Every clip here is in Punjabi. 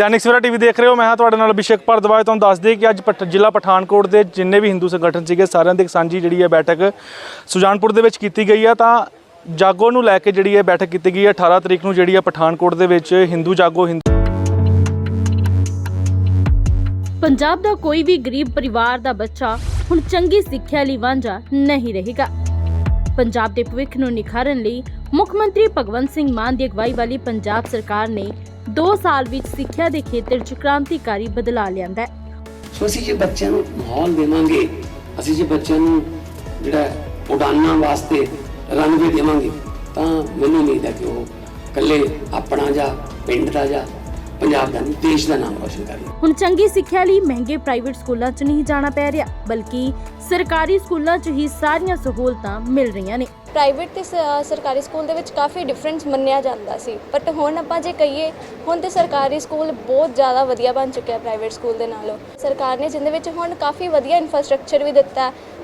ਦੈਨਿਕ ਸਵੇਰਾ ਟੀਵੀ ਦੇਖ ਰਹੇ ਹੋ। ਮੈਂ ਹਾਂ ਤੁਹਾਡੇ ਨਾਲ ਅਭਿਸ਼ੇਕ ਭਾਰਦਵਾਜ। ਤੁਹਾਨੂੰ ਦੱਸ ਦਈਏ ਕਿ ਅੱਜ ਜ਼ਿਲ੍ਹਾ ਪਠਾਨਕੋਟ ਦੇ ਜਿੰਨੇ ਵੀ ਹਿੰਦੂ ਸੰਗਠਨ ਸੀਗੇ, ਸਾਰਿਆਂ ਦੀ ਸਾਂਝੀ ਜਿਹੜੀ ਹੈ ਬੈਠਕ ਸੁਜਾਨਪੁਰ ਦੇ ਵਿੱਚ ਕੀਤੀ ਗਈ ਹੈ ਤਾਂ ਜਾਗੋ ਨੂੰ ਲੈ ਕੇ ਜਿਹੜੀ ਹੈ ਬੈਠਕ ਕੀਤੀ ਗਈ ਹੈ 18 ਤਰੀਕ ਨੂੰ ਜਿਹੜੀ ਹੈ ਪਠਾਨਕੋਟ ਦੇ ਵਿੱਚ ਹਿੰਦੂ ਜਾਗੋ, ਹਿੰਦੂ ਪੰਜਾਬ ਦਾ ਕੋਈ ਵੀ ਗਰੀਬ ਪਰਿਵਾਰ ਦਾ ਬੱਚਾ ਹੁਣ ਚੰਗੀ ਸਿੱਖਿਆ ਲਈ ਵਾਂਝਾ ਨਹੀਂ ਰਹੇਗਾ। ਪੰਜਾਬ ਦੇ ਭਵਿੱਖ ਨੂੰ ਨਿਖਾਰਨ ਲਈ ਮੁੱਖ ਮੰਤਰੀ ਭਗਵੰਤ ਸਿੰਘ ਮਾਨ ਦੀ ਅਗਵਾਈ ਵਾਲੀ ਪੰਜਾਬ ਸਰਕਾਰ ਨੇ 2 ਸਾਲ ਵਿੱਚ ਸਿੱਖਿਆ ਦੇ ਖੇਤਰ 'ਚ ਕ੍ਰਾਂਤੀਕਾਰੀ ਬਦਲਾਅ ਲਿਆਂਦਾ ਹੈ। ਸੋ ਅਸੀਂ ਜੇ ਬੱਚਿਆਂ ਨੂੰ ਮਾਹੌਲ ਦੇਵਾਂਗੇ ਅਸੀਂ ਜੇ ਬੱਚਿਆਂ ਨੂੰ ਜਿਹੜਾ ਉਡਾਨਾਂ ਵਾਸਤੇ ਰਨਵੇ ਦੇਵਾਂਗੇ ਤਾਂ ਮੈਨੂੰ ਉਮੀਦ ਹੈ ਕਿ ਉਹ ਇਕੱਲੇ ਆਪਣਾ ਜਾਂ ਪਿੰਡ ਦਾ ਜਾਂ ਪੰਜਾਬ ਦਾ ਨਹੀਂ ਦੇਸ਼ ਦਾ ਨਾਮ ਰੋਸ਼ਨ ਕਰਨਗੇ। ਹੁਣ ਚੰਗੀ ਸਿੱਖਿਆ ਲਈ ਮਹਿੰਗੇ ਪ੍ਰਾਈਵੇਟ ਸਕੂਲਾਂ 'ਚ ਨਹੀਂ ਜਾਣਾ ਪੈ ਰਿਹਾ ਬਲਕਿ ਸਰਕਾਰੀ ਸਕੂਲਾਂ 'ਚ ਹੀ ਸਾਰੀਆਂ ਸਹੂਲਤਾਂ ਮਿਲ ਰਹੀਆਂ ਨੇ। ਪ੍ਰਾਈਵੇਟ ਤੇ ਸ- ਸਰਕਾਰੀ ਸਕੂਲ ਦੇ ਵਿੱਚ ਕਾਫੀ ਡਿਫਰੈਂਸ ਮੰਨਿਆ ਜਾਂਦਾ ਸੀ। ਬਟ ਹੁਣ ਆਪਾਂ ਜੇ ਕਹੀਏ, ਹੁਣ ਤੇ ਸਰਕਾਰੀ ਸਕੂਲ ਬਹੁਤ ਜ਼ਿਆਦਾ ਵਧੀਆ ਬਣ ਚੁੱਕਿਆ ਪ੍ਰਾਈਵੇਟ ਸਕੂਲ ਦੇ ਨਾਲੋਂ। ਸਰਕਾਰ ਨੇ ਜਿੰਦੇ ਵਿੱਚ ਹੁਣ ਕਾਫੀ ਵਧੀਆ ਇਨਫਰਾਸਟ੍ਰਕਚਰ ਵੀ ਦਿੱਤਾ। ਹੈ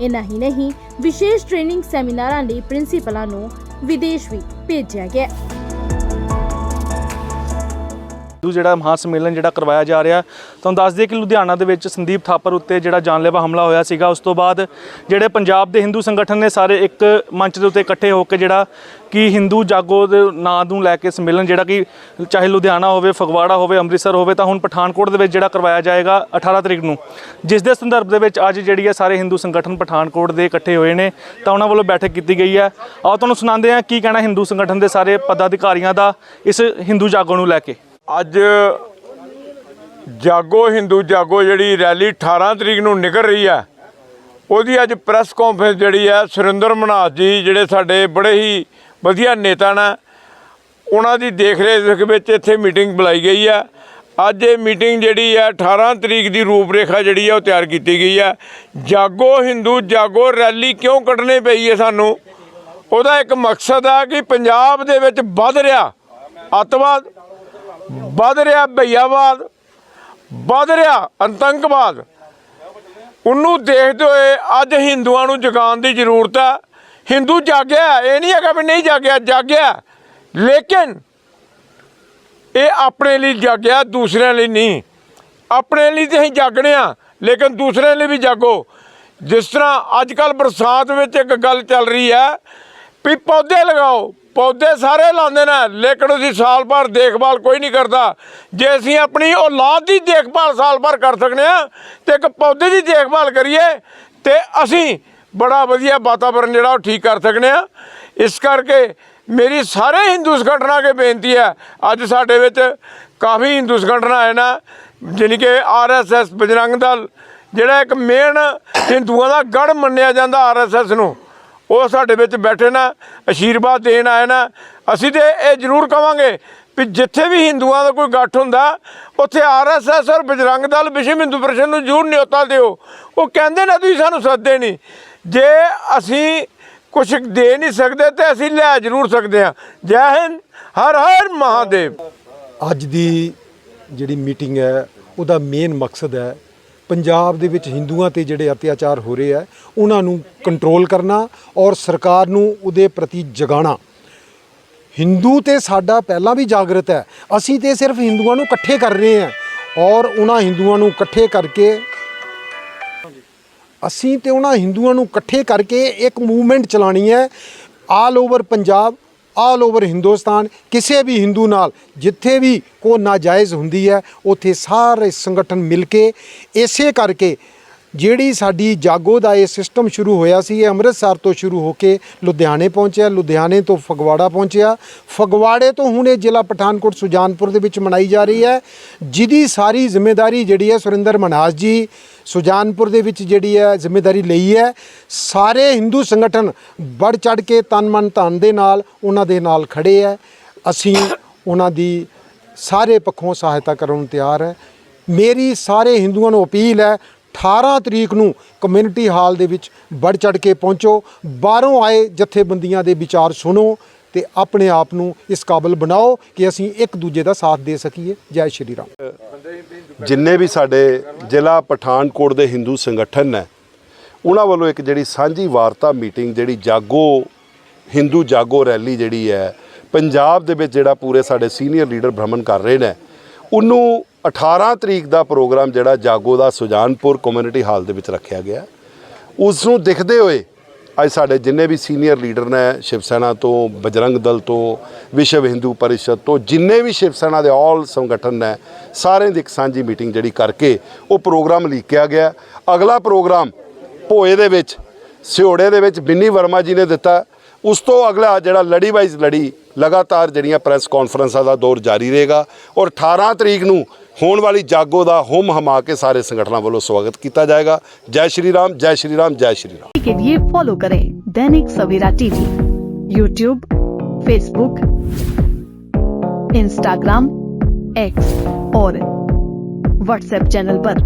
ਇਨਾ ਹੀ ਨਹੀਂ ਵਿਸ਼ੇਸ਼ ਟ੍ਰੇਨਿੰਗ ਸੈਮੀਨਾਰਾਂ ਲਈ ਪ੍ਰਿੰਸੀਪਲਾਂ ਨੂੰ ਵਿਦੇਸ਼ ਵੀ ਭੇਜਿਆ ਗਿਆ। ਜਿਹੜਾ ਮਹਾਂ ਸੰਮੇਲਨ ਜਿਹੜਾ ਕਰਵਾਇਆ ਜਾ ਰਿਹਾ। ਤੁਹਾਨੂੰ ਦੱਸ ਦਈਏ ਕਿ ਲੁਧਿਆਣਾ ਦੇ ਵਿੱਚ ਸੰਦੀਪ ਥਾਪਰ ਉੱਤੇ ਜਿਹੜਾ ਜਾਨਲੇਵਾ ਹਮਲਾ ਹੋਇਆ ਸੀਗਾ, ਉਸ ਤੋਂ ਬਾਅਦ ਜਿਹੜੇ ਪੰਜਾਬ ਦੇ ਹਿੰਦੂ ਸੰਗਠਨ ਨੇ ਸਾਰੇ ਇੱਕ ਮੰਚ ਦੇ ਉੱਤੇ ਇਕੱਠੇ ਹੋ ਕੇ ਜਿਹੜਾ ਕਿ ਹਿੰਦੂ ਜਾਗੋ ਦੇ ਨਾਂ ਨੂੰ ਲੈ ਕੇ ਸੰਮੇਲਨ ਜਿਹੜਾ ਕਿ ਚਾਹੇ ਲੁਧਿਆਣਾ ਹੋਵੇ, ਫਗਵਾੜਾ ਹੋਵੇ, ਅੰਮ੍ਰਿਤਸਰ ਹੋਵੇ, ਤਾਂ ਹੁਣ ਪਠਾਨਕੋਟ ਦੇ ਵਿੱਚ ਜਿਹੜਾ ਕਰਵਾਇਆ ਜਾਏਗਾ 18 ਤਰੀਕ ਨੂੰ। ਜਿਸ ਦੇ ਸੰਦਰਭ ਦੇ ਵਿੱਚ ਅੱਜ ਜਿਹੜੀ ਹੈ ਸਾਰੇ ਹਿੰਦੂ ਸੰਗਠਨ ਪਠਾਨਕੋਟ ਦੇ ਇਕੱਠੇ ਹੋਏ ਨੇ, ਤਾਂ ਉਹਨਾਂ ਵੱਲੋਂ ਬੈਠਕ ਕੀਤੀ ਗਈ ਹੈ। ਆਓ ਤੁਹਾਨੂੰ ਸੁਣਾਉਂਦੇ ਹਾਂ ਕੀ ਕਹਿਣਾ ਹਿੰਦੂ ਸੰਗਠਨ ਦੇ ਸਾਰੇ ਪਦਾਧਿਕਾਰੀਆਂ ਦਾ ਇਸ ਹਿੰਦੂ ਜਾਗੋ ਨੂੰ ਲੈ ਕੇ। ਅੱਜ ਜਾਗੋ ਹਿੰਦੂ ਜਾਗੋ ਜਿਹੜੀ ਰੈਲੀ 18 ਤਰੀਕ ਨੂੰ ਨਿਕਲ ਰਹੀ ਹੈ, ਉਹਦੀ ਅੱਜ ਪ੍ਰੈਸ ਕਾਨਫਰੰਸ ਜਿਹੜੀ ਹੈ, ਸੁਰਿੰਦਰ ਮਨਾਥ ਜੀ ਜਿਹੜੇ ਸਾਡੇ ਬੜੇ ਹੀ ਵਧੀਆ ਨੇਤਾ ਨੇ, ਉਹਨਾਂ ਦੀ ਦੇਖਰੇਖ ਵਿੱਚ ਇੱਥੇ ਮੀਟਿੰਗ ਬੁਲਾਈ ਗਈ ਹੈ। ਅੱਜ ਇਹ ਮੀਟਿੰਗ ਜਿਹੜੀ ਹੈ 18 ਤਰੀਕ ਦੀ ਰੂਪਰੇਖਾ ਜਿਹੜੀ ਹੈ, ਉਹ ਤਿਆਰ ਕੀਤੀ ਗਈ ਹੈ। ਜਾਗੋ ਹਿੰਦੂ ਜਾਗੋ ਰੈਲੀ ਕਿਉਂ ਕੱਢਣੀ ਪਈ ਹੈ ਸਾਨੂੰ? ਉਹਦਾ ਇੱਕ ਮਕਸਦ ਆ ਕਿ ਪੰਜਾਬ ਦੇ ਵਿੱਚ ਵੱਧ ਰਿਹਾ ਅੱਤਵਾਦ ਵੱਧ ਰਿਹਾ ਭਈਆਵਾਦ, ਵੱਧ ਰਿਹਾ ਆਤੰਕਵਾਦ। ਉਹਨੂੰ ਦੇਖਦੇ ਹੋਏ ਅੱਜ ਹਿੰਦੂਆਂ ਨੂੰ ਜਗਾਉਣ ਦੀ ਜ਼ਰੂਰਤ ਹੈ। ਹਿੰਦੂ ਜਾਗਿਆ ਇਹ ਨਹੀਂ ਹੈਗਾ ਵੀ ਨਹੀਂ ਜਾਗਿਆ ਜਾਗਿਆ ਲੇਕਿਨ ਇਹ ਆਪਣੇ ਲਈ ਜਾਗਿਆ, ਦੂਸਰਿਆਂ ਲਈ ਨਹੀਂ। ਆਪਣੇ ਲਈ ਤੇ ਅਸੀਂ ਜਾਗਣੇ ਆ ਲੇਕਿਨ ਦੂਸਰਿਆਂ ਲਈ ਵੀ ਜਾਗੋ। ਜਿਸ ਤਰ੍ਹਾਂ ਅੱਜ ਕੱਲ ਬਰਸਾਤ ਵਿੱਚ ਇੱਕ ਗੱਲ ਚੱਲ ਰਹੀ ਹੈ ਵੀ ਪੌਦੇ ਲਗਾਓ, ਪੌਦੇ ਸਾਰੇ ਲਾਉਂਦੇ ਨੇ, ਲੇਕਿਨ ਉਹਦੀ ਸਾਲ ਭਰ ਦੇਖਭਾਲ ਕੋਈ ਨਹੀਂ ਕਰਦਾ। ਜੇ ਅਸੀਂ ਆਪਣੀ ਔਲਾਦ ਦੀ ਦੇਖਭਾਲ ਸਾਲ ਭਰ ਕਰ ਸਕਨੇ ਆ, ਤੇ ਇੱਕ ਪੌਦੇ ਦੀ ਦੇਖਭਾਲ ਕਰੀਏ, ਤੇ ਅਸੀਂ ਬੜਾ ਵਧੀਆ ਵਾਤਾਵਰਣ ਜਿਹੜਾ ਉਹ ਠੀਕ ਕਰ ਸਕਨੇ ਆ। ਇਸ ਕਰਕੇ ਮੇਰੀ ਸਾਰੇ ਹਿੰਦੂ ਸੰਗਠਨਾਂ ਕੇ ਬੇਨਤੀ ਹੈ, ਅੱਜ ਸਾਡੇ ਵਿੱਚ ਕਾਫੀ ਹਿੰਦੂ ਸੰਗਠਨ ਆਏ ਨਾ, ਜਾਣੀ ਕਿ ਆਰਐਸਐਸ ਬਜਰੰਗ ਦਲ, ਜਿਹੜਾ ਇੱਕ ਮੇਨ ਹਿੰਦੂਆਂ ਦਾ ਗੜ ਮੰਨਿਆ ਜਾਂਦਾ ਆਰਐਸਐਸ ਨੂੰ। ਉਹ ਸਾਡੇ ਵਿੱਚ ਬੈਠੇ ਨਾ, ਅਸ਼ੀਰਵਾਦ ਦੇਣ ਆਏ ਨਾ, ਅਸੀਂ ਤੇ ਇਹ ਜ਼ਰੂਰ ਕਵਾਂਗੇ ਵੀ ਜਿੱਥੇ ਵੀ ਹਿੰਦੂਆਂ ਦਾ ਕੋਈ ਗੱਠ ਹੁੰਦਾ, ਉੱਥੇ ਆਰਐਸਐਸ ਔਰ ਬਜਰੰਗ ਦਲ, ਵਿਸ਼ਵ ਹਿੰਦੂ ਪਰਿਸ਼ਦ ਨੂੰ ਜ਼ਰੂਰ ਨਿਯੋਤਾ ਦਿਓ। ਉਹ ਕਹਿੰਦੇ ਨਾ, ਤੁਸੀਂ ਸਾਨੂੰ ਸੱਦੇ ਨਹੀਂ। ਜੇ ਅਸੀਂ ਕੁਝ ਦੇ ਨਹੀਂ ਸਕਦੇ ਤੇ ਅਸੀਂ ਲੈ ਜ਼ਰੂਰ ਸਕਦੇ ਹਾਂ। ਜੈ ਹਿੰਦ, ਹਰ ਹਰ ਮਹਾਦੇਵ। ਅੱਜ ਦੀ ਜਿਹੜੀ ਮੀਟਿੰਗ ਹੈ, ਉਹਦਾ ਮੇਨ ਮਕਸਦ ਹੈ ਪੰਜਾਬ ਦੇ ਵਿੱਚ ਹਿੰਦੂਆਂ ਤੇ ਜਿਹੜੇ ਅਤਿਆਚਾਰ ਹੋ ਰਹੇ ਆ, ਉਹਨਾਂ ਨੂੰ ਕੰਟਰੋਲ ਕਰਨਾ ਔਰ ਸਰਕਾਰ ਨੂੰ ਉਹਦੇ ਪ੍ਰਤੀ ਜਗਾਉਣਾ। ਹਿੰਦੂ ਤੇ ਸਾਡਾ ਪਹਿਲਾਂ ਵੀ ਜਾਗਰਤ ਹੈ, ਅਸੀਂ ਤੇ ਸਿਰਫ ਹਿੰਦੂਆਂ ਨੂੰ ਇਕੱਠੇ ਕਰ ਰਹੇ ਹਾਂ ਔਰ ਉਹਨਾਂ ਹਿੰਦੂਆਂ ਨੂੰ ਇਕੱਠੇ ਕਰਕੇ ਅਸੀਂ ਤੇ ਉਹਨਾਂ ਹਿੰਦੂਆਂ ਨੂੰ ਇਕੱਠੇ ਕਰਕੇ ਇੱਕ ਮੂਵਮੈਂਟ ਚਲਾਣੀ ਹੈ। All over Punjab all over Hindustan ਕਿਸੇ ਵੀ ਹਿੰਦੂ ਨਾਲ, ਜਿੱਥੇ ਵੀ ਕੋ ਨਾਜਾਇਜ਼ ਹੁੰਦੀ ਹੈ, ਉੱਥੇ ਸਾਰੇ ਸੰਗਠਨ ਮਿਲ ਕੇ ਇਸੇ ਕਰਕੇ ਜਿਹੜੀ ਸਾਡੀ ਜਾਗੋ ਦਾ ਇਹ ਸਿਸਟਮ ਸ਼ੁਰੂ ਹੋਇਆ ਸੀ, ਇਹ ਅੰਮ੍ਰਿਤਸਰ ਤੋਂ ਸ਼ੁਰੂ ਹੋ ਕੇ ਲੁਧਿਆਣੇ ਪਹੁੰਚਿਆ, ਲੁਧਿਆਣੇ ਤੋਂ ਫਗਵਾੜਾ ਪਹੁੰਚਿਆ। ਫਗਵਾੜੇ ਤੋਂ ਹੁਣ ਇਹ ਜ਼ਿਲ੍ਹਾ ਪਠਾਨਕੋਟ ਸੁਜਾਨਪੁਰ ਦੇ ਵਿੱਚ ਮਨਾਈ ਜਾ ਰਹੀ ਹੈ, ਜਿਹਦੀ ਸਾਰੀ ਜ਼ਿੰਮੇਵਾਰੀ ਜਿਹੜੀ ਹੈ ਸੁਰਿੰਦਰ ਮਨਾਸ ਜੀ ਸੁਜਾਨਪੁਰ ਦੇ ਵਿੱਚ ਜਿਹੜੀ ਹੈ ਜ਼ਿੰਮੇਵਾਰੀ ਲਈ ਹੈ। ਸਾਰੇ ਹਿੰਦੂ ਸੰਗਠਨ ਵੱਧ ਚੜ ਕੇ ਤਨ ਮਨ ਧਨ ਦੇ ਨਾਲ ਉਹਨਾਂ ਦੇ ਨਾਲ ਖੜੇ ਹੈ। ਅਸੀਂ ਉਹਨਾਂ ਦੀ ਸਾਰੇ ਪੱਖੋਂ ਸਹਾਇਤਾ ਕਰਨ ਨੂੰ ਤਿਆਰ ਹੈ। ਮੇਰੀ ਸਾਰੇ ਹਿੰਦੂਆਂ ਨੂੰ ਅਪੀਲ ਹੈ 18 ਤਰੀਕ ਨੂੰ ਕਮਿਊਨਿਟੀ ਹਾਲ ਦੇ ਵਿੱਚ ਵੱਧ ਚੜ ਕੇ ਪਹੁੰਚੋ। ਬਾਹਰੋਂ ਆਏ ਜਥੇਬੰਦੀਆਂ ਦੇ ਵਿਚਾਰ ਸੁਣੋ ਤੇ ਆਪਣੇ ਆਪ ਨੂੰ ਇਸ ਕਾਬਲ ਬਣਾਓ ਕਿ ਅਸੀਂ ਇੱਕ ਦੂਜੇ ਦਾ ਸਾਥ ਦੇ ਸਕੀਏ। ਜੈ ਸ਼੍ਰੀ ਰਾਮ। ਜਿੰਨੇ ਵੀ ਸਾਡੇ ਜ਼ਿਲ੍ਹਾ ਪਠਾਨਕੋਟ ਦੇ ਹਿੰਦੂ ਸੰਗਠਨ ਨੇ, ਉਹਨਾਂ ਵੱਲੋਂ ਇੱਕ ਜਿਹੜੀ ਸਾਂਝੀ ਵਾਰਤਾ ਮੀਟਿੰਗ ਜਿਹੜੀ ਜਾਗੋ, ਹਿੰਦੂ ਜਾਗੋ ਰੈਲੀ ਜਿਹੜੀ ਹੈ, ਪੰਜਾਬ ਦੇ ਵਿੱਚ ਜਿਹੜਾ ਪੂਰੇ ਸਾਡੇ ਸੀਨੀਅਰ ਲੀਡਰ ਭ੍ਰਮਣ ਕਰ ਰਹੇ ਨੇ, ਉਹਨੂੰ 18 ਤਰੀਕ ਦਾ ਪ੍ਰੋਗਰਾਮ ਜਿਹੜਾ ਜਾਗੋ ਦਾ ਸੁਜਾਨਪੁਰ ਕਮਿਊਨਿਟੀ ਹਾਲ ਦੇ ਵਿੱਚ ਰੱਖਿਆ ਗਿਆ ਉਸ ਨੂੰ ਦੇਖਦੇ ਹੋਏ ਅੱਜ ਸਾਡੇ ਜਿੰਨੇ ਵੀ ਸੀਨੀਅਰ ਲੀਡਰ ਨੇ ਸ਼ਿਵ ਸੈਨਾ ਤੋਂ, ਬਜਰੰਗ ਦਲ ਤੋਂ, ਵਿਸ਼ਵ ਹਿੰਦੂ ਪਰਿਸ਼ਦ ਤੋਂ, ਜਿੰਨੇ ਵੀ ਸ਼ਿਵ ਸੈਨਾ ਦੇ ਆਲ ਸੰਗਠਨ ਨੇ, ਸਾਰਿਆਂ ਦੀ ਇੱਕ ਸਾਂਝੀ ਮੀਟਿੰਗ ਜਿਹੜੀ ਕਰਕੇ ਉਹ ਪ੍ਰੋਗਰਾਮ ਲੀਕਿਆ ਗਿਆ ਅਗਲਾ ਪ੍ਰੋਗਰਾਮ ਭੋਏ ਦੇ ਵਿੱਚ ਸਿਓੜੇ ਦੇ ਵਿੱਚ ਬਿੰਨੀ ਵਰਮਾ ਜੀ ਨੇ ਦਿੱਤਾ ਉਸ ਤੋਂ ਅਗਲਾ ਜਿਹੜਾ ਲੜੀ ਵਾਈਜ਼ ਲੜੀ, ਲਗਾਤਾਰ ਜਿਹੜੀਆਂ ਪ੍ਰੈਸ ਕਾਨਫਰੰਸਾਂ ਦਾ ਦੌਰ ਜਾਰੀ ਰਹੇਗਾ ਔਰ 18 ਤਰੀਕ ਨੂੰ ਹੋਣ ਵਾਲੀ ਜਾਗੋ ਦਾ ਹੁਮ ਹਮਾ ਕੇ ਸਾਰੇ ਸੰਗਠਨਾਂ ਵੱਲੋਂ ਸਵਾਗਤ ਕੀਤਾ ਜਾਏਗਾ ਜੈ ਸ਼੍ਰੀ ਰਾਮ ਜੈ ਸ਼੍ਰੀ ਰਾਮ ਜੈ ਸ਼੍ਰੀ ਰਾਮ के लिए फॉलो करें Dainik Savera TV YouTube Facebook Instagram X और व्हाट्सएप चैनल पर।